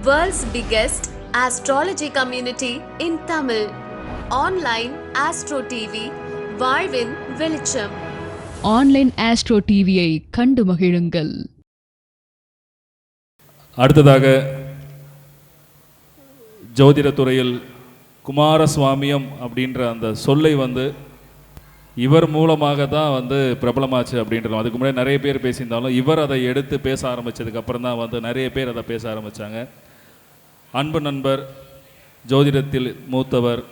World's biggest astrology community in Tamil. Online Astro TV, வாழ்வின் வெளிச்சம் online astro டிவியை கண்டு மகிழுங்கள். அடுத்ததாக ஜோதிடத் துறையில் குமாரசுவாமியம் அப்படின்ற அந்த சொல்லை வந்து இவர் மூலமாக தான் வந்து பிரபலமாச்சு அப்படின்றோம். அதுக்கு முன்னாடி நிறைய பேர் பேசியிருந்தாலும் இவர் அதை எடுத்து பேச ஆரம்பிச்சதுக்கு அப்புறம் தான் வந்து நிறைய பேர் அதை பேச ஆரம்பித்தாங்க அன்பு நண்பர் ஜோதிடத்தில் மூத்தவர்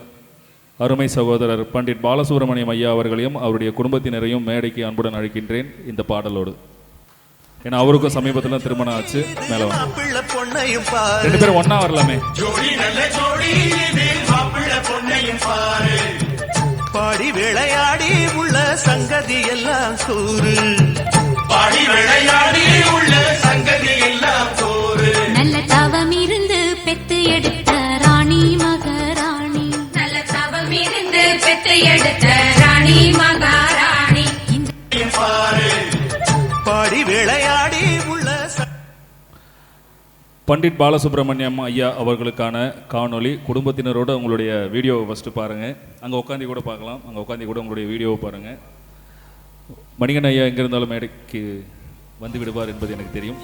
அருமை சகோதரர் பண்டிட் பாலசுப்ரமணியம் ஐயா அவர்களையும் அவருடைய குடும்பத்தினரையும் மேடைக்கு அன்புடன் அழைக்கின்றேன் இந்த பாடலோடு. ஏன்னா அவருக்கும் சமீபத்தில் திருமணம் ஆச்சு மேலே ரெண்டு பேரும் ஒண்ணா வரலாமே. ஜோடி நல்ல ஜோடி இது மாப்பிள்ளை பொண்ணையும் பாரு பாடி விளையாடி உள்ள சங்கதி எல்லாம் கூறு பாடி விளையாடி உள்ள சங்கதி எல்லாம் பெத்து எடுத்த ராணி மகாராணி. நல்ல தவம் இருந்து பெத்து எடுத்த ராணி மகாராணி. பாடி விளையாடி உள்ள பண்டிட் பாலசுப்ரமணியம் ஐயா அவர்களுக்கான காணொளி. குடும்பத்தினரோட உங்களுடைய வீடியோவை ஃபஸ்ட்டு பாருங்கள் அங்கே உட்காந்து கூட பார்க்கலாம். அங்கே உட்காந்து கூட உங்களுடைய வீடியோவை பாருங்கள் மணிகன் ஐயா எங்கே இருந்தாலும் மேடைக்கு வந்து விடுவார் என்பது எனக்கு தெரியும்.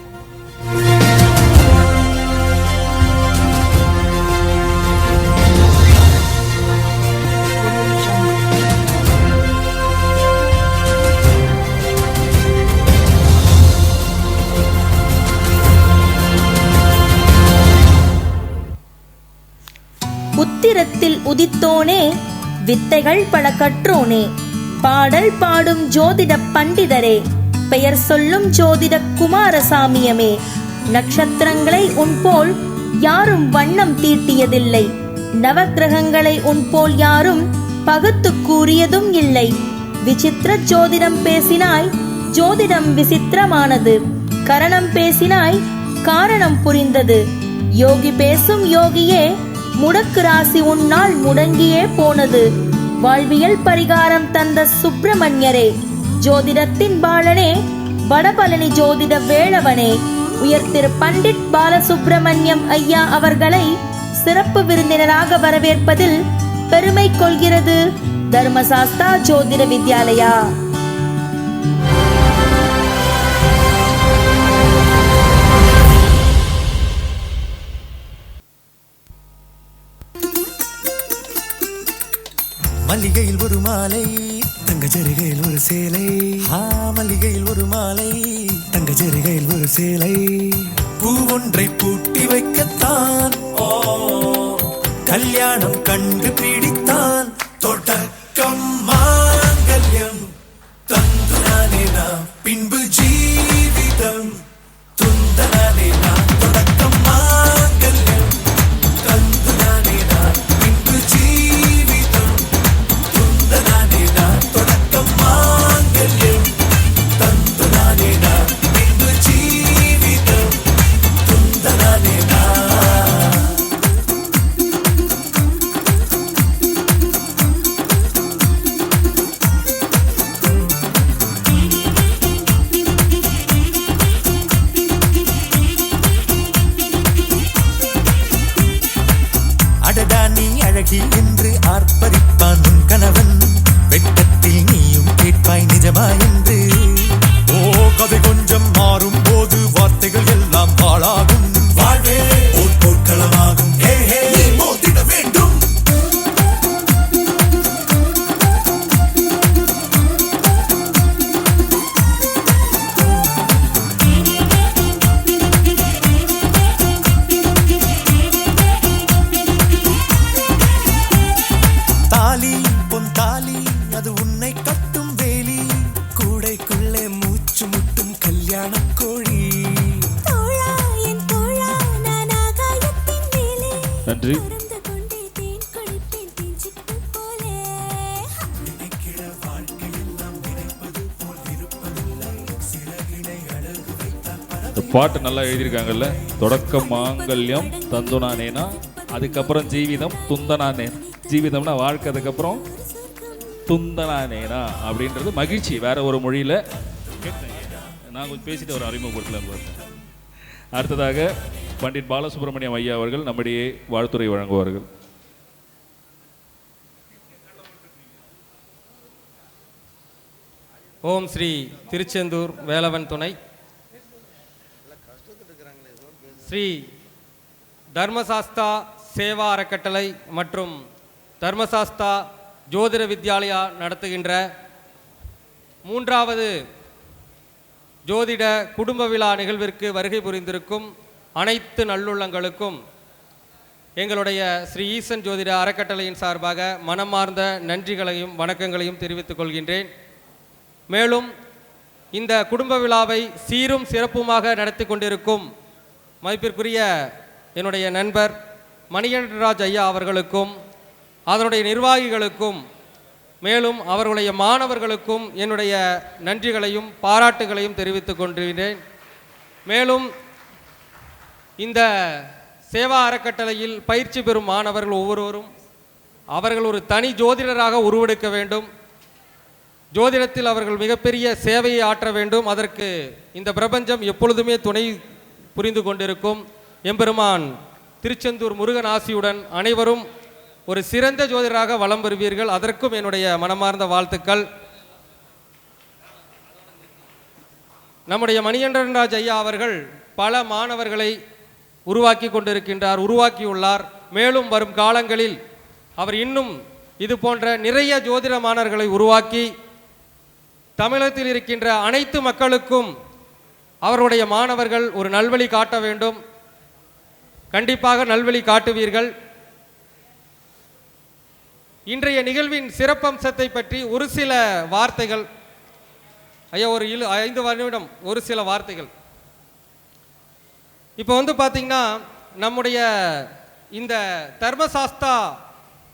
உதித்தோனே வித்தைகள் பல கற்றோனே. பாடல் பாடும் ஜோதிட பண்டிதரே பெயர் சொல்லும் ஜோதிட குமாரசாமியமே. நட்சத்திரங்களை உன்போல் யாரும் வண்ணம் தீட்டியதில்லை. நவக்கிரகங்களை உன்போல் யாரும் பகுத்து கூறியதும் இல்லை. விசித்திர ஜோதிடம் பேசினாய் ஜோதிடம் விசித்திரமானது. கரணம் பேசினாய் காரணம் புரிந்தது. யோகி பேசும் யோகியே முடக்கு ராசி உன்னால் முடங்கியே போனது. வாழ்வியல் பரிகாரம் தந்த சுப்பிரமணியரே ஜோதிடத்தின் பாலனே வடபழனி ஜோதிட வேளவனே உயர் திரு பண்டிட் பாலசுப்பிரமணியம் ஐயா அவர்களை சிறப்பு விருந்தினராக வரவேற்பதில் பெருமை கொள்கிறது. தர்மசாஸ்தா ஜோதிட வித்யாலயா. மல்லிகையில் ஒரு மாலை தங்க ஜரிகையில் ஒரு சேலை. ஆ மல்லிகையில் ஒரு மாலை தங்க ஜரிகையில் ஒரு சேலை. பூ ஒன்றை பூட்டி வைக்கத்தான். கல்யாணம் கண்டு பிடித்தான். தொடக்கம் பாட்டு நல்லா எழுதியிருக்காங்கல்ல? தொடக்க மாங்கல்யம் தந்துனானேனா அதுக்கப்புறம் ஜீவிதம் துந்தனானே ஜீவிதம்னா வாழ்க்கை அதுக்கப்புறம் துந்தனானேனா அப்படின்றது மகிழ்ச்சி. வேற ஒரு மொழியில் நான் கொஞ்சம் பேசிட்டு ஒரு அறிமுகப்படுத்தலாம் அடுத்ததாக பண்டிட் பாலசுப்ரமணியம் ஐயா அவர்கள் நம்முடைய வாழ்த்துறை வழங்குவார்கள். ஓம் ஸ்ரீ திருச்செந்தூர் வேலவன் துணை. ஸ்ரீ தர்மசாஸ்தா சேவா அறக்கட்டளை மற்றும் தர்மசாஸ்தா ஜோதிட வித்யாலயா நடத்துகின்ற மூன்றாவது ஜோதிட குடும்ப விழா நிகழ்விற்கு வருகை புரிந்திருக்கும் அனைத்து நல்லுள்ளங்களுக்கும் எங்களுடைய ஸ்ரீ ஈசன் ஜோதிட அறக்கட்டளையின் சார்பாக மனமார்ந்த நன்றிகளையும் வணக்கங்களையும் தெரிவித்துக் கொள்கின்றேன். மேலும் இந்த குடும்ப விழாவை சீரும் சிறப்புமாக நடத்தி கொண்டிருக்கும் மதிப்பிற்குரிய என்னுடைய நண்பர் மணிகண்டராஜ் ஐயா அவர்களுக்கும் அதனுடைய நிர்வாகிகளுக்கும் மேலும் அவர்களுடைய மாணவர்களுக்கும் என்னுடைய நன்றிகளையும் பாராட்டுகளையும் தெரிவித்துக் கொண்டிருக்கிறேன். மேலும் இந்த சேவா அறக்கட்டளையில் பயிற்சி பெறும் மாணவர்கள் ஒவ்வொருவரும் அவர்கள் ஒரு தனி ஜோதிடராக உருவெடுக்க வேண்டும். ஜோதிடத்தில் அவர்கள் மிகப்பெரிய சேவையை ஆற்ற வேண்டும். அதற்கு இந்த பிரபஞ்சம் எப்பொழுதுமே துணை புரிந்து கொண்டிருக்கும் எம்பெருமான் திருச்செந்தூர் முருகன் ஆசியுடன் அனைவரும் ஒரு சிறந்த ஜோதிடராக வலம் வருவீர்கள் அதற்கும் என்னுடைய மனமார்ந்த வாழ்த்துக்கள். நம்முடைய மணிகண்டன்ராஜ் ஐயா அவர்கள் பல மாணவர்களை உருவாக்கி கொண்டிருக்கின்றார் உருவாக்கியுள்ளார். மேலும் வரும் காலங்களில் அவர் இன்னும் இது போன்ற நிறைய ஜோதிட மாணவர்களை உருவாக்கி தமிழகத்தில் இருக்கின்ற அனைத்து மக்களுக்கும் அவருடைய மாணவர்கள் ஒரு நல்வழி காட்ட வேண்டும். கண்டிப்பாக நல்வழி காட்டுவீர்கள். இன்றைய நிகழ்வின் சிறப்பம்சத்தை பற்றி ஒரு சில வார்த்தைகள். ஐயா ஒரு இழு ஐந்து நிமிடம் ஒரு சில வார்த்தைகள். இப்போ வந்து பார்த்தீங்கன்னா நம்முடைய இந்த தர்மசாஸ்தா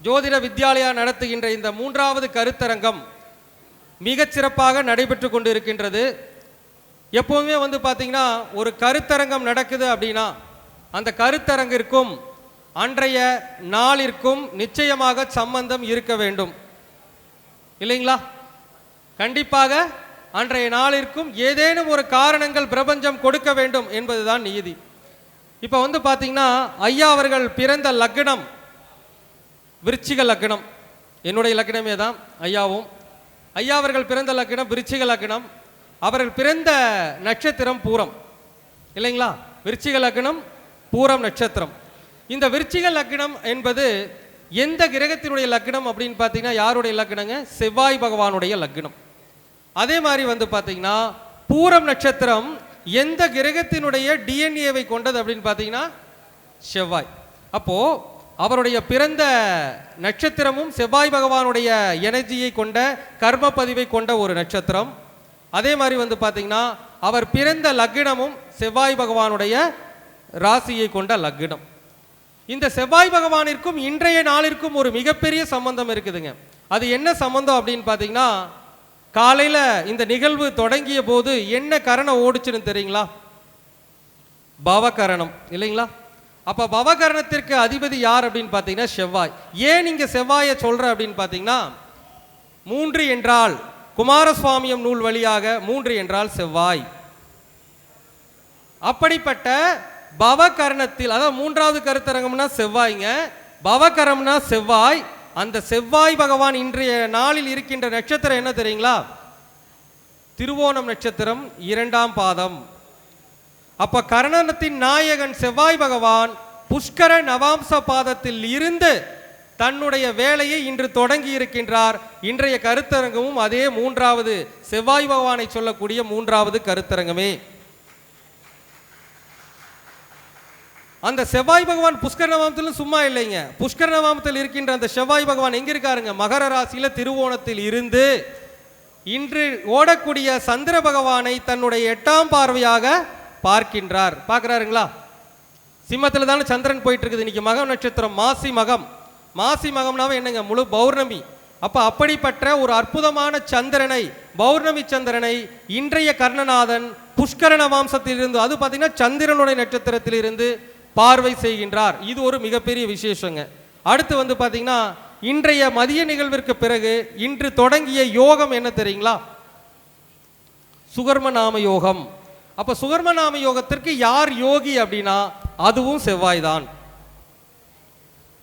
ஜோதிட வித்யாலயா நடத்துகின்ற இந்த மூன்றாவது கருத்தரங்கம் மிகச்சிறப்பாக நடைபெற்று கொண்டு இருக்கின்றது எப்போவுமே வந்து பார்த்தீங்கன்னா ஒரு கருத்தரங்கம் நடக்குது அப்படின்னா அந்த கருத்தரங்கிற்கும் அன்றைய நாளிற்கும் நிச்சயமாக சம்பந்தம் இருக்க வேண்டும். இல்லைங்களா? கண்டிப்பாக அன்றைய நாளிற்கும் ஏதேனும் ஒரு காரணங்கள் பிரபஞ்சம் கொடுக்க வேண்டும் என்பதுதான் நீதி. இப்போ வந்து பார்த்தீங்கன்னா ஐயா அவர்கள் பிறந்த லக்னம் விருச்சிக லக்னம். என்னுடைய லக்னமே தான் ஐயாவும். ஐயா அவர்கள் பிறந்த லக்னம் விருச்சிக லக்னம். அவர்கள் பிறந்த நட்சத்திரம் பூரம். இல்லைங்களா? விருச்சிக லக்னம் பூரம் நட்சத்திரம். இந்த விருச்சிக லக்னம் என்பது எந்த கிரகத்தினுடைய லக்னம் அப்படின்னு பார்த்தீங்கன்னா யாருடைய லக்னங்க? செவ்வாய் பகவானுடைய லக்னம். அதே மாதிரி வந்து பார்த்தீங்கன்னா பூரம் நட்சத்திரம் எந்த கிரகத்தினுடைய டிஎன்ஏவை கொண்டது அப்படின்னு பார்த்தீங்கன்னா செவ்வாய். அப்போது அவருடைய பிறந்த நட்சத்திரமும் செவ்வாய் பகவானுடைய எனர்ஜியை கொண்ட கர்ம பதிவை கொண்ட ஒரு நட்சத்திரம். அதே மாதிரி வந்து பார்த்தீங்கன்னா அவர் பிறந்த லக்னமும் செவ்வாய் பகவானுடைய ராசியை கொண்ட லக்னம் இந்த செவ்வாய் பகவானிற்கும் இன்றைய நாளிற்கும் ஒரு மிகப்பெரிய சம்பந்தம் இருக்குதுங்க. அது என்ன சம்பந்தம் அப்படின்னு பார்த்தீங்கன்னா காலையில் இந்த நிகழ்வு தொடங்கிய போது என்ன கரணம் ஓடிச்சுன்னு தெரியுங்களா? பவகரணம் இல்லைங்களா? அப்போ பவகரணத்திற்கு அதிபதி யார் அப்படின்னு பார்த்தீங்கன்னா செவ்வாய். ஏன் இங்கே செவ்வாயை சொல்கிற அப்படின்னு பார்த்தீங்கன்னா மூன்று என்றால் குமாரசுவாமியம் நூல் வழியாக மூன்று என்றால் செவ்வாய். அப்படிப்பட்ட பவகரணத்தில் அதாவது மூன்றாவது கருத்தரங்கம்னா செவ்வாய்ங்க. பவகரம்னா செவ்வாய். அந்த செவ்வாய் பகவான் இன்றைய நாளில் இருக்கின்ற நட்சத்திரம் என்ன தெரியுங்களா? திருவோணம் நட்சத்திரம் இரண்டாம் பாதம். அப்ப கரணத்தின் நாயகன் செவ்வாய் பகவான் புஷ்கர நவாம்ச பாதத்தில் இருந்து தன்னுடைய வேலையை இன்று தொடங்கி இருக்கின்றார். இன்றைய கருத்தரங்கமும் அதே மூன்றாவது செவ்வாய் பகவானை சொல்லக்கூடிய மூன்றாவது கருத்தரங்கமே. அந்த செவ்வாய் பகவான் புஷ்கர நவாமத்திலும் சும்மா இல்லைங்க. புஷ்கர நவாமத்தில் இருக்கின்ற அந்த செவ்வாய் பகவான் எங்க இருக்காருங்க? மகர ராசியில திருவோணத்தில் இருந்து இன்று ஓடக்கூடிய சந்திர பகவானை தன்னுடைய எட்டாம் பார்வையாக பார்க்கின்றார். பார்க்கறாருங்களா? சிம்மத்தில் தானே சந்திரன் போயிட்டு இருக்குது. இன்னைக்கு மகம் நட்சத்திரம் மாசி மகம். மாசி மகம்னாவே என்னங்க? முழு பௌர்ணமி. அப்போ அப்படிப்பட்ட ஒரு அற்புதமான சந்திரனை பௌர்ணமி சந்திரனை இன்றைய கர்ணநாதன் புஷ்கரண மாம்சத்திலிருந்து அது பார்த்தீங்கன்னா சந்திரனுடைய நட்சத்திரத்திலிருந்து பார்வை செய்கின்றார். இது ஒரு மிகப்பெரிய விசேஷங்க. அடுத்து வந்து பார்த்தீங்கன்னா இன்றைய மதிய நிகழ்விற்கு பிறகு இன்று தொடங்கிய யோகம் என்ன தெரியுங்களா? சுகர்ம நாம யோகம். அப்ப சுகர்மநாம யோகத்திற்கு யார் யோகி அப்படின்னா அதுவும் செவ்வாய் தான்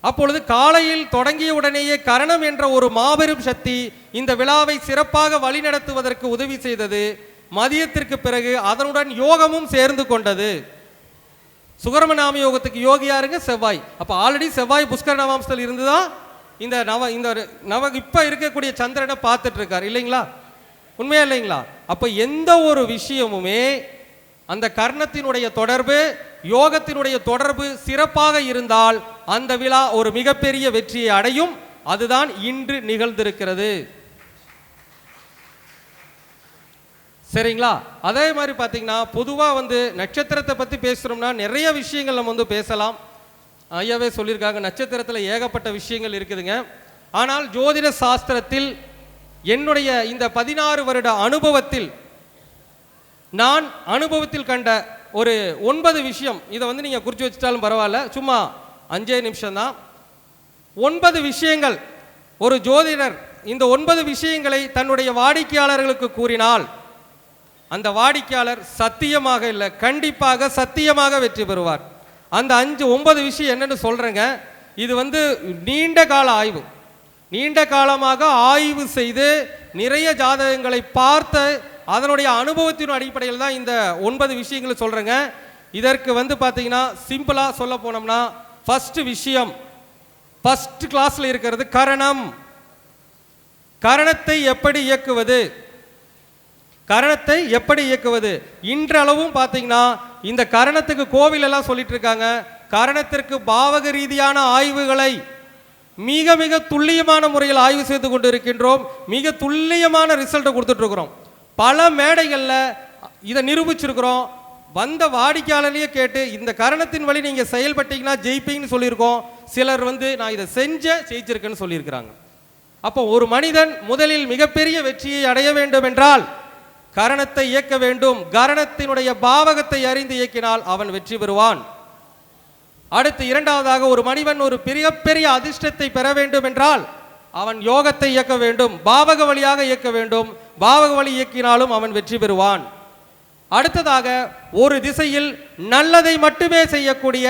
அப்பொழுது காலையில் தொடங்கிய உடனேயே கரணம் என்ற ஒரு மாபெரும் சக்தி இந்த விழாவை சிறப்பாக வழிநடத்துவதற்கு உதவி செய்தது. மதியத்திற்கு பிறகு அதனுடன் யோகமும் சேர்ந்து கொண்டது. சுகரமநாம யோகத்துக்கு யோகியாருங்க செவ்வாய். அப்போ ஆல்ரெடி செவ்வாய் புஷ்கர நவாம்சத்தில் இருந்துதான் இந்த நவ இந்த நவ இப்போ இருக்கக்கூடிய சந்திரனை பார்த்துட்டு இருக்கார் இல்லைங்களா? உண்மையா இல்லைங்களா? அப்போ எந்த ஒரு விஷயமுமே அந்த கர்ணத்தினுடைய தொடர்பு யோகத்தினுடைய தொடர்பு சிறப்பாக இருந்தால் அந்த விழா ஒரு மிகப்பெரிய வெற்றியை அடையும். அதுதான் இன்று நிகழ்ந்திருக்கிறது. சரிங்களா? அதே மாதிரி பார்த்தீங்கன்னா பொதுவாக வந்து நட்சத்திரத்தை பற்றி பேசுகிறோம்னா நிறைய விஷயங்கள் நம்ம வந்து பேசலாம். ஐயாவே சொல்லியிருக்காங்க நட்சத்திரத்தில் ஏகப்பட்ட விஷயங்கள் இருக்குதுங்க. ஆனால் ஜோதிட சாஸ்திரத்தில் என்னுடைய இந்த பதினாறு வருட அனுபவத்தில் நான் அனுபவத்தில் கண்ட ஒரு ஒன்பது விஷயம். இதை வந்து நீங்கள் குறித்து வச்சுட்டாலும் பரவாயில்ல. சும்மா அஞ்சே நிமிஷம்தான். ஒன்பது விஷயங்கள். ஒரு ஜோதிடர் இந்த ஒன்பது விஷயங்களை தன்னுடைய வாடிக்கையாளர்களுக்கு கூறினால் அந்த வாடிக்கையாளர் சத்தியமாக இல்லை கண்டிப்பாக சத்தியமாக வெற்றி பெறுவார். அந்த அஞ்சு ஒன்பது விஷயம் என்னன்னு சொல்கிறேங்க இது வந்து நீண்ட கால ஆய்வு. நீண்ட காலமாக ஆய்வு செய்து நிறைய ஜாதகங்களை பார்த்து அதனுடைய அனுபவத்தின் அடிப்படையில் தான் இந்த ஒன்பது விஷயங்களை சொல்கிறேங்க இதற்கு வந்து பார்த்தீங்கன்னா சிம்பிளாக சொல்ல போனோம்னா ஃபர்ஸ்ட் விஷயம் ஃபர்ஸ்ட் கிளாஸில் இருக்கிறது கரணம். கரணத்தை எப்படி இயக்குவது? கரணத்தை எப்படி இயக்குவது? இன்றளவும் பார்த்தீங்கன்னா இந்த கரணத்துக்கு கோவில் எல்லாம் சொல்லிட்டு இருக்காங்க. கரணத்திற்கு பாவக ரீதியான ஆய்வுகளை மிக மிக துல்லியமான முறையில் ஆய்வு செய்து கொண்டு இருக்கின்றோம். மிக துல்லியமான ரிசல்ட்டை கொடுத்துட்ருக்குறோம் பல மேடைகளில் இதை நிரூபிச்சிருக்கிறோம். வந்த வாடிக்கையாளரையே கேட்டு இந்த கரணத்தின் வழி நீங்கள் செயல்பட்டீங்கன்னா ஜெயிப்பீங்கன்னு சொல்லியிருக்கோம். சிலர் வந்து நான் இதை செஞ்ச ஜெயிச்சிருக்கேன்னு சொல்லியிருக்கிறாங்க. அப்போ ஒரு மனிதன் முதலில் மிகப்பெரிய வெற்றியை அடைய வேண்டும் என்றால் கரணத்தை இயக்க வேண்டும். கரணத்தினுடைய பாவகத்தை அறிந்து இயக்கினால் அவன் வெற்றி பெறுவான். அடுத்து இரண்டாவதாக ஒரு மனிதன் ஒரு பெரிய பெரிய அதிர்ஷ்டத்தை பெற வேண்டும் என்றால் அவன் யோகத்தை இயக்க வேண்டும். பாவக வழியாக இயக்க வேண்டும். பாவக வழி இயக்கினாலும் அவன் வெற்றி பெறுவான். அடுத்ததாக ஒரு திசையில் நல்லதை மட்டுமே செய்யக்கூடிய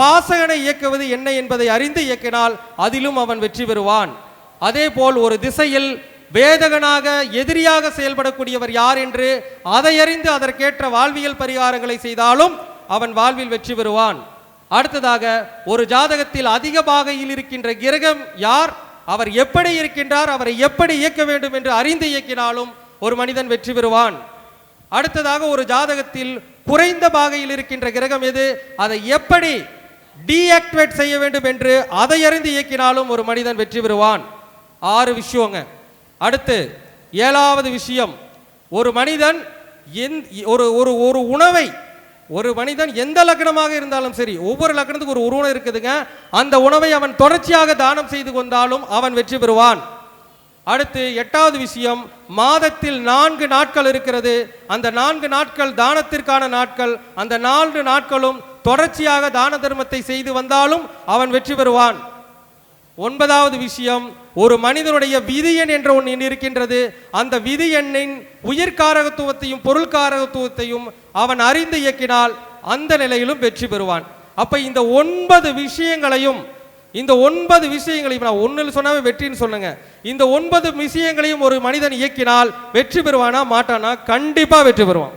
பாசகனை இயக்குவது என்ன என்பதை அறிந்து இயக்கினால் அதிலும் அவன் வெற்றி பெறுவான். அதே போல் ஒரு திசையில் வேதகனாக எதிரியாக செயல்படக்கூடியவர் யார் என்று அதை அறிந்து அதற்கேற்ற வாழ்வியல் பரிகாரங்களை செய்தாலும் அவன் வாழ்வில் வெற்றி பெறுவான். அடுத்ததாக ஒரு ஜாதகத்தில் அதிக பாகையில் இருக்கின்ற கிரகம் யார்? அவர் எப்படி இருக்கின்றார் அவரை எப்படி இயக்க வேண்டும் என்று அறிந்து இயக்கினாலும் ஒரு மனிதன் வெற்றி பெறுவான். அடுத்ததாக ஒரு ஜாதகத்தில் குறைந்த பாகையில் இருக்கின்ற கிரகம் எது? அதை எப்படி டீஆக்டிவேட் செய்ய வேண்டும் என்று அதை அறிந்து இயக்கினாலும் ஒரு மனிதன் வெற்றி பெறுவான். ஆறு விஷயங்க. அடுத்து ஏழாவது விஷயம். ஒரு மனிதன் எந் ஒரு ஒரு ஒரு உணவை ஒரு மனிதன் எந்த லக்னமாக இருந்தாலும் சரி ஒவ்வொரு லக்னத்துக்கு ஒரு உருவம் இருக்குதுங்க. அந்த உணவை அவன் தொடர்ச்சியாக தானம் செய்து கொண்டாலும் அவன் வெற்றி பெறுவான். அடுத்து எட்டாவது விஷயம் மாதத்தில் நான்கு நாட்கள் இருக்கிறது. அந்த நான்கு நாட்கள் தானத்திற்கான நாட்கள். அந்த நான்கு நாட்களும் தொடர்ச்சியாக தான தர்மத்தை செய்து வந்தாலும் அவன் வெற்றி பெறுவான். ஒன்பதாவது விஷயம் ஒரு மனிதனுடைய விதி எண் என்ற ஒன்று இருக்கின்றது. அந்த விதி எண்ணின் உயிர்காரகத்துவத்தையும் பொருள்காரகத்துவத்தையும் அவன் அறிந்து இயக்கினால் அந்த நிலையிலும் வெற்றி பெறுவான். அப்ப இந்த ஒன்பது விஷயங்களையும் இந்த ஒன்பது விஷயங்களையும் நான் ஒன்றில் சொன்னாவே வெற்றின்னு சொல்லுங்க. இந்த ஒன்பது விஷயங்களையும் ஒரு மனிதன் இயக்கினால் வெற்றி பெறுவானா மாட்டானா? கண்டிப்பா வெற்றி பெறுவான்.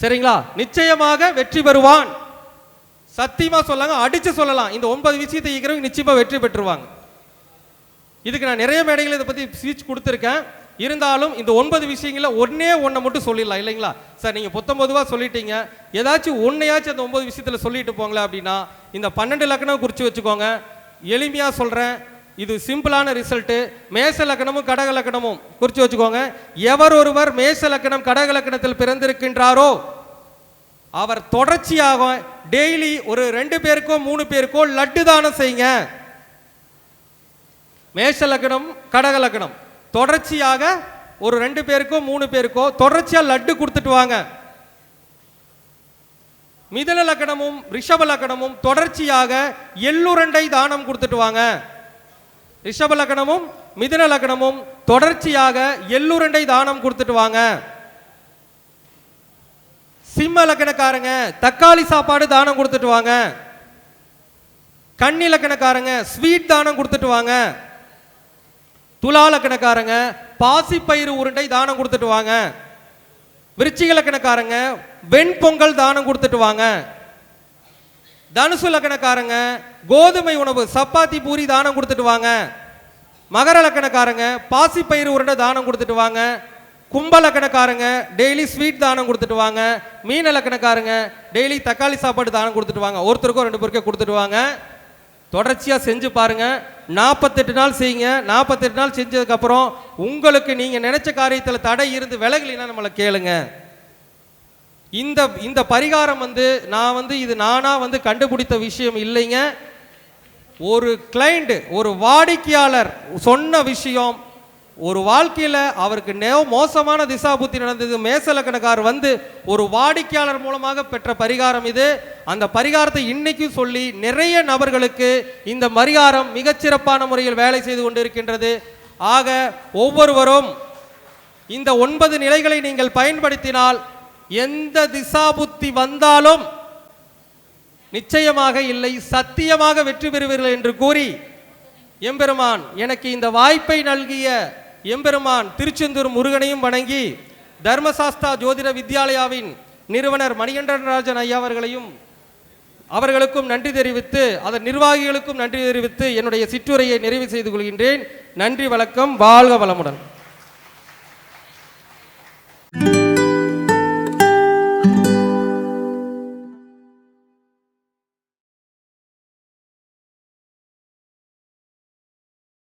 சரிங்களா? நிச்சயமாக வெற்றி பெறுவான். சத்தியமா சொல்லாங்க அடிச்சு சொல்லலாம். இந்த ஒன்பது விஷயத்தை ஈக்கிறவங்க நிச்சயமா வெற்றி பெற்றுருவாங்க. இதுக்கு நான் நிறைய மேடைகள் இதை பத்தி ஸ்பீச் கொடுத்துருக்கேன். இருந்தாலும் இந்த ஒன்பது விஷயங்கள ஒன்னே ஒன்றை மட்டும் சொல்லிடலாம் இல்லைங்களா? சார் நீங்க பொத்தொன்பதுவா சொல்லிட்டீங்க. ஏதாச்சும் ஒன்னையாச்சும் அந்த ஒன்பது விஷயத்துல சொல்லிட்டு போங்களேன் அப்படின்னா இந்த பன்னெண்டு லக்கணம் குறிச்சு வச்சுக்கோங்க. எளிமையா சொல்றேன். இது சிம்பிளான ரிசல்ட்டு மேச லக்கணமும் கடக லக்கணமும் குறித்து வச்சுக்கோங்க. எவர் ஒருவர் மேச லக்கணம் கடக லக்கணத்தில் பிறந்திருக்கின்றாரோ அவர் தொடர்ச்சியாக டெய்லி ஒரு ரெண்டு பேருக்கோ மூணு பேருக்கோ லட்டு தானம் செய்யுங்க. மேஷ லக்னம் கடக லக்னம். தொடர்ச்சியாக ஒரு ரெண்டு பேருக்கோ மூணு பேருக்கோ தொடர்ச்சியாக லட்டு கொடுத்துட்டு வாங்க. மிதன லக்கணமும் ரிஷப லக்கணமும் தொடர்ச்சியாக எள்ளுரண்டை தானம் கொடுத்துட்டு வாங்க. ரிஷப லக்கணமும் மிதன லக்கணமும் தொடர்ச்சியாக எள்ளுரண்டை தானம் கொடுத்துட்டு வாங்க. சிம்ம லக்கணக்காரங்க தக்காளி சாப்பாடு தானம் கொடுத்துட்டு வாங்க. கன்னி லக்கணக்காரங்க ஸ்வீட் தானம் கொடுத்துட்டு வாங்க. துலா லக்கணக்காரங்க பாசிப்பயிறு உருண்டை தானம் கொடுத்துட்டு வாங்க. விருச்சிக லக்கணக்காரங்க வெண்பொங்கல் தானம் கொடுத்துட்டு வாங்க. தனுசு லக்கணக்காரங்க கோதுமை உணவு சப்பாத்தி பூரி தானம் கொடுத்துட்டு வாங்க. மகர லக்கணக்காரங்க பாசிப்பயிறு உருண்டை தானம் கொடுத்துட்டு வாங்க. கும்ப லக்கணக்காரங்க டெய்லி ஸ்வீட் தானம் கொடுத்துட்டு வாங்க மீன லக்கணக்காரங்க டெய்லி தக்காளி சாப்பாடு தானம் கொடுத்துட்டு வாங்க. ஒருத்தருக்கும் ரெண்டு பேருக்கும் கொடுத்துட்டு வாங்க. தொடர்ச்சியாக செஞ்சு பாருங்க. நாற்பத்தெட்டு நாள் செய்யுங்க. நாற்பத்தெட்டு நாள் செஞ்சதுக்கப்புறம் உங்களுக்கு நீங்கள் நினைச்ச காரியத்தில் தடை இருந்து விலகலின்னா நம்மளை கேளுங்க. இந்த இந்த பரிகாரம் வந்து நான் வந்து இது நானாக வந்து கண்டுபிடித்த விஷயம் இல்லைங்க. ஒரு கிளைண்ட் ஒரு வாடிக்கையாளர் சொன்ன விஷயம் ஒரு வாழ்க்கையில் அவருக்கு நே மோசமான திசாபுத்தி நடந்தது மேசலக்கணக்கார் வந்து ஒரு வாடிக்கையாளர் மூலமாக பெற்ற பரிகாரம் இது. அந்த பரிகாரத்தை இன்னைக்கும் சொல்லி நிறைய நபர்களுக்கு இந்த பரிகாரம் மிகச்சிறப்பான முறையில் வேலை செய்து கொண்டிருக்கின்றது. ஆக ஒவ்வொருவரும் இந்த ஒன்பது நிலைகளை நீங்கள் பயன்படுத்தினால் எந்த திசாபுத்தி வந்தாலும் நிச்சயமாக இல்லை சத்தியமாக வெற்றி பெறுவீர்கள் என்று கூறி எம்பெருமான் எனக்கு இந்த வாய்ப்பை நல்கிய எம்பெருமான் திருச்செந்தூர் முருகனையும் வணங்கி தர்மசாஸ்தா ஜோதிட வித்யாலயாவின் நிறுவனர் மணிகண்டராஜன் ஐயா அவர்களையும் அவர்களுக்கும் நன்றி தெரிவித்து அதன் நிர்வாகிகளுக்கும் நன்றி தெரிவித்து என்னுடைய சிற்றுரையை நிறைவு செய்து கொள்கின்றேன். நன்றி வணக்கம் வாழ்க வளமுடன்.